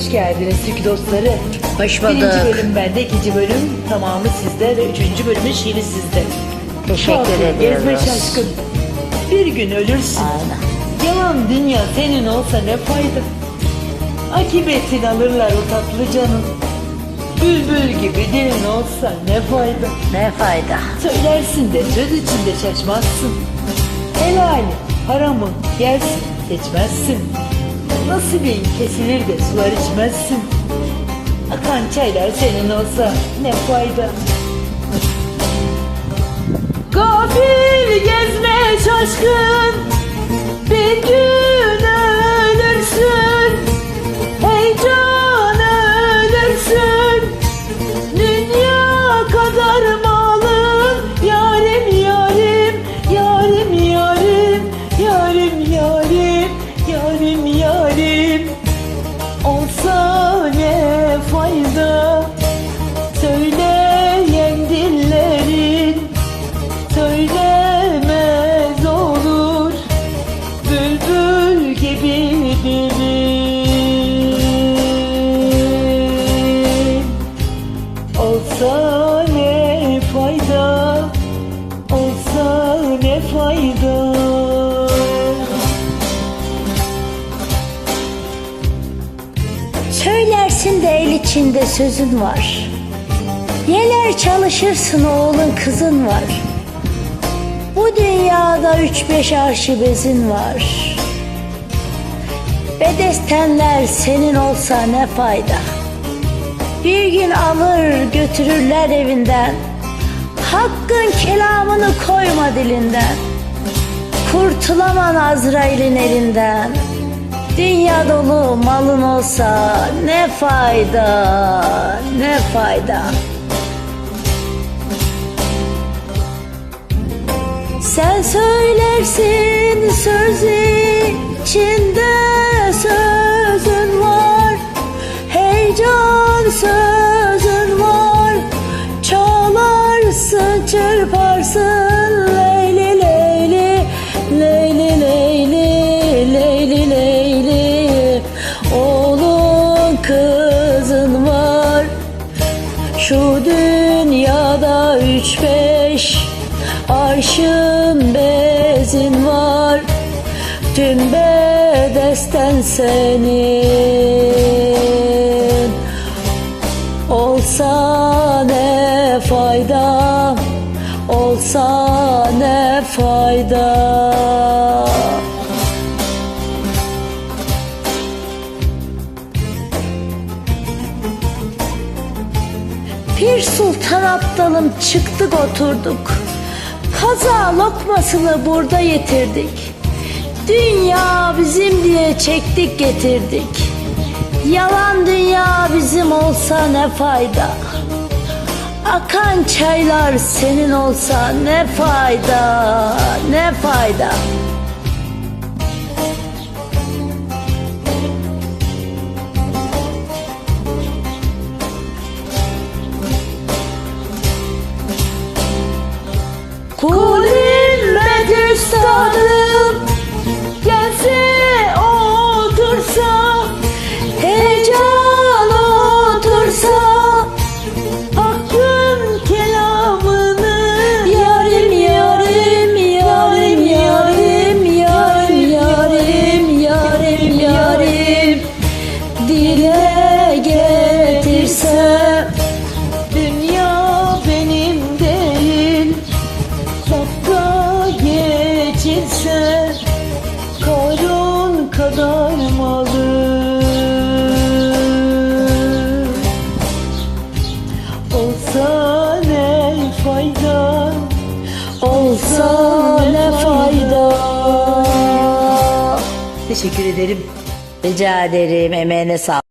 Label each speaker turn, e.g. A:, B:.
A: hoş geldiniz Türk dostları.
B: Hoş
A: Birinci
B: bulduk.
A: bölüm bende, ikinci bölüm tamamı sizde ve üçüncü bölümün şiiri sizde.
B: Teşekkür ediyoruz.
A: Gezme şaşkın. Bir gün ölürsün.
B: Aynen.
A: Yalan dünya senin olsa ne fayda? Akıbetini alırlar o tatlı canın. Bülbül gibi dilin olsa ne fayda?
B: Ne fayda?
A: Söylersin de söz içinde şaşmazsın. Helali, haramı yersin, geçmezsin. Nasibin kesilir de sular içmezsin. Akan çaylar senin olsa ne fayda? Gafil gezme şaşkın Bir gün
B: Söylersin de el içinde sözün var. Yeler çalışırsın oğlun kızın var. Bu dünyada üç beş arşı bezin var. Bedestenler senin olsa ne fayda? Bir gün alır götürürler evinden. Hakkın kelamını koyma dilinden. Kurtulaman Azrail'in elinden. Dünya dolu malın olsa ne fayda, ne fayda. Sen söylersin söz içinde şu dünyada üç beş arşın bezin var. Tüm bedesten senin Olsa ne fayda Olsa ne fayda Pir Sultan Abdalım çıktık oturduk. Kaza lokmasını burada yetirdik. Dünya bizim diye çektik getirdik. Yalan dünya bizim olsa ne fayda? Akan çaylar senin olsa ne fayda?
A: Ne fayda?
B: Olsa ne fayda?
A: Teşekkür ederim.
B: Rica ederim. Emeğine sağlık